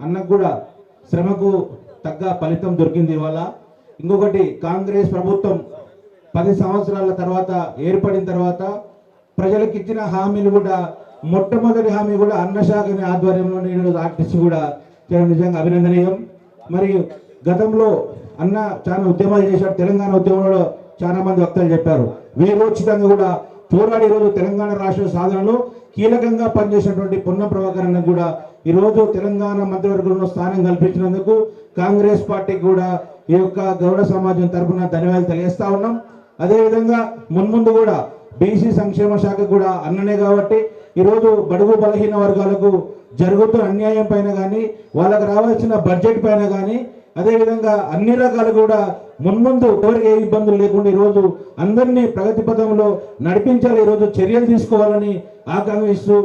అన్నకు కూడా శ్రమకు తగ్గ ఫలితం దొరికింది ఇవాళ. ఇంకొకటి కాంగ్రెస్ ప్రభుత్వం పది సంవత్సరాల తర్వాత ఏర్పడిన తర్వాత ప్రజలకు ఇచ్చిన హామీలు కూడా మొట్టమొదటి హామీ కూడా అన్నశాఖని ఆధ్వర్యంలో నేను ఆర్టిస్ట్ కూడా చేయడం నిజంగా అభినందనీయం. మరియు గతంలో అన్న చాలా ఉద్యమాలు చేశాడు తెలంగాణ ఉద్యమంలో చాలా మంది వక్తలు చెప్పారు. వీరోచితంగా కూడా పోరాడి రోజు తెలంగాణ రాష్ట్ర సాధనలో కీలకంగా పనిచేసినటువంటి పొన్నం ప్రభాకర్ అన్న కూడా ఈరోజు తెలంగాణ మంత్రివర్గంలో స్థానం కల్పించినందుకు కాంగ్రెస్ పార్టీకి కూడా ఈ యొక్క గౌడ సమాజం తరఫున ధన్యవాదాలు తెలియజేస్తా ఉన్నాం. అదేవిధంగా మున్ముందు కూడా బీసీ సంక్షేమ శాఖ కూడా అన్ననే కాబట్టి ఈరోజు బడుగు బలహీన వర్గాలకు జరుగుతున్న అన్యాయం పైన కానీ వాళ్ళకి రావాల్సిన బడ్జెట్ పైన కానీ అదేవిధంగా అన్ని రకాలు కూడా మున్ముందు ఎవరికి ఏ ఇబ్బందులు లేకుండా ఈరోజు అందరినీ ప్రగతి పథంలో నడిపించాలి ఈరోజు చర్యలు తీసుకోవాలని ఆకాంక్షిస్తూ